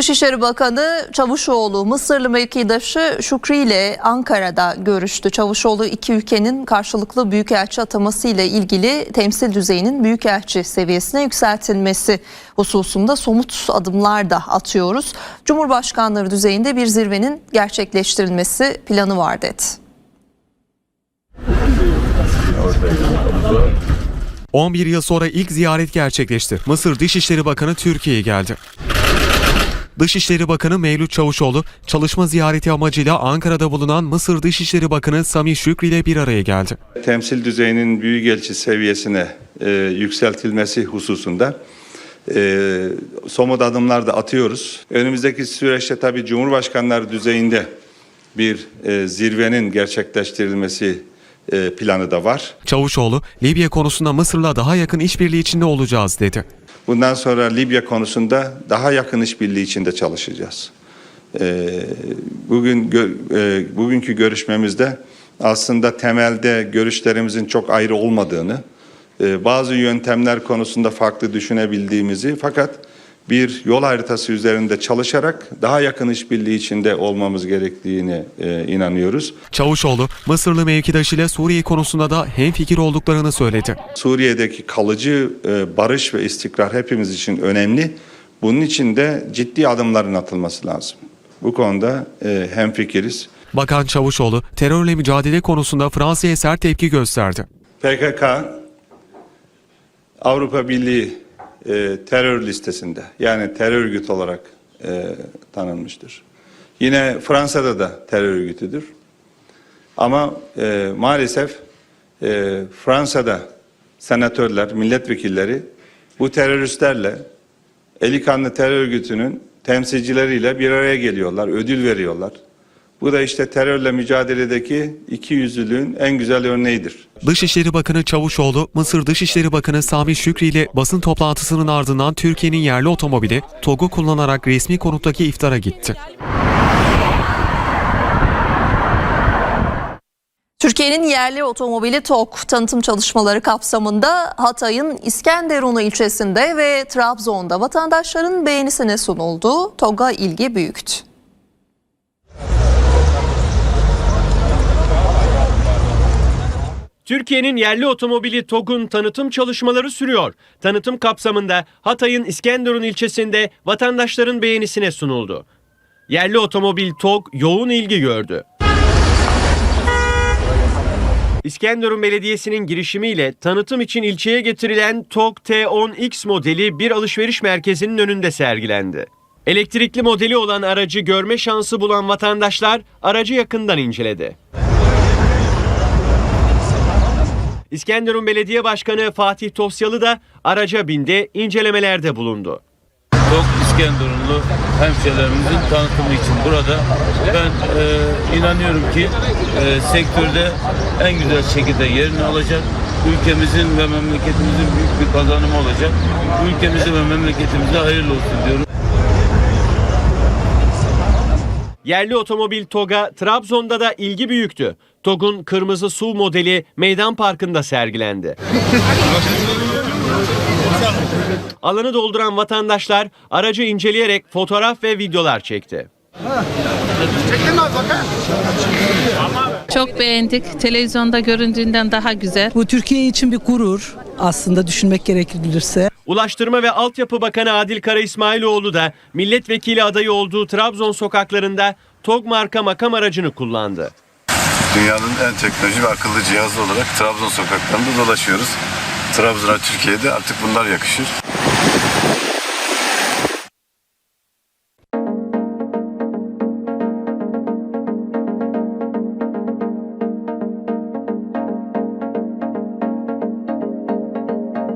Dışişleri Bakanı Çavuşoğlu Mısırlı mevkidaşı Şükrü ile Ankara'da görüştü. Çavuşoğlu iki ülkenin karşılıklı büyükelçi ataması ile ilgili temsil düzeyinin büyükelçi seviyesine yükseltilmesi hususunda somut adımlar da atıyoruz. Cumhurbaşkanları düzeyinde bir zirvenin gerçekleştirilmesi planı var dedi. 11 yıl sonra ilk ziyaret gerçekleşti. Mısır Dışişleri Bakanı Türkiye'ye geldi. Dışişleri Bakanı Mevlüt Çavuşoğlu çalışma ziyareti amacıyla Ankara'da bulunan Mısır Dışişleri Bakanı Sami Şükrü ile bir araya geldi. temsil düzeyinin büyükelçi seviyesine e, yükseltilmesi hususunda e, somut adımlar da atıyoruz. Önümüzdeki süreçte tabii Cumhurbaşkanları düzeyinde bir e, zirvenin gerçekleştirilmesi e, planı da var. Çavuşoğlu, Libya konusunda Mısır'la daha yakın işbirliği içinde olacağız dedi. Bundan sonra Libya konusunda daha yakın işbirliği içinde çalışacağız. E, bugün e, bugünkü görüşmemizde aslında temelde görüşlerimizin çok ayrı olmadığını, e, bazı yöntemler konusunda farklı düşünebildiğimizi fakat bir yol haritası üzerinde çalışarak daha yakın işbirliği içinde olmamız gerektiğini e, inanıyoruz. Çavuşoğlu, Mısırlı mevkidaşı ile Suriye konusunda da hemfikir olduklarını söyledi. Suriye'deki kalıcı e, barış ve istikrar hepimiz için önemli. Bunun için de ciddi adımların atılması lazım. Bu konuda e, hemfikiriz. Bakan Çavuşoğlu, terörle mücadele konusunda Fransa'ya sert tepki gösterdi. PKK Avrupa Birliği e, terör listesinde yani terör örgütü olarak e, tanınmıştır. Yine Fransa'da da terör örgütüdür. Ama e, maalesef e, Fransa'da senatörler, milletvekilleri bu teröristlerle eli kanlı terör örgütünün temsilcileriyle bir araya geliyorlar, ödül veriyorlar. Bu da işte terörle mücadeledeki iki yüzlülüğün en güzel örneğidir. Dışişleri Bakanı Çavuşoğlu, Mısır Dışişleri Bakanı Sami Şükrü ile basın toplantısının ardından Türkiye'nin yerli otomobili TOG'u kullanarak resmi konuttaki iftara gitti. Türkiye'nin yerli otomobili TOG tanıtım çalışmaları kapsamında Hatay'ın İskenderunlu ilçesinde ve Trabzon'da vatandaşların beğenisine sunuldu. TOG'a ilgi büyüktü. Türkiye'nin yerli otomobili TOG'un tanıtım çalışmaları sürüyor. Tanıtım kapsamında Hatay'ın İskenderun ilçesinde vatandaşların beğenisine sunuldu. Yerli otomobil TOG yoğun ilgi gördü. İskenderun Belediyesi'nin girişimiyle tanıtım için ilçeye getirilen TOG T10X modeli bir alışveriş merkezinin önünde sergilendi. Elektrikli modeli olan aracı görme şansı bulan vatandaşlar aracı yakından inceledi. İskenderun Belediye Başkanı Fatih Tosyalı da araca bindi, incelemelerde bulundu. Çok İskenderunlu hemşehrilerimizin tanıtımı için burada. Ben e, inanıyorum ki e, sektörde en güzel şekilde yerini alacak. Ülkemizin ve memleketimizin büyük bir kazanımı olacak. Ülkemize ve memleketimize hayırlı olsun diyorum. Yerli otomobil TOG'a Trabzon'da da ilgi büyüktü. TOG'un kırmızı su modeli meydan parkında sergilendi. Alanı dolduran vatandaşlar aracı inceleyerek fotoğraf ve videolar çekti. Çok beğendik. Televizyonda göründüğünden daha güzel. Bu Türkiye için bir gurur aslında düşünmek gerekirse. Ulaştırma ve Altyapı Bakanı Adil Kara İsmailoğlu da milletvekili adayı olduğu Trabzon sokaklarında TOG marka makam aracını kullandı. Dünyanın en teknoloji ve akıllı cihazı olarak Trabzon sokaklarında dolaşıyoruz. Trabzon'a Türkiye'de artık bunlar yakışır.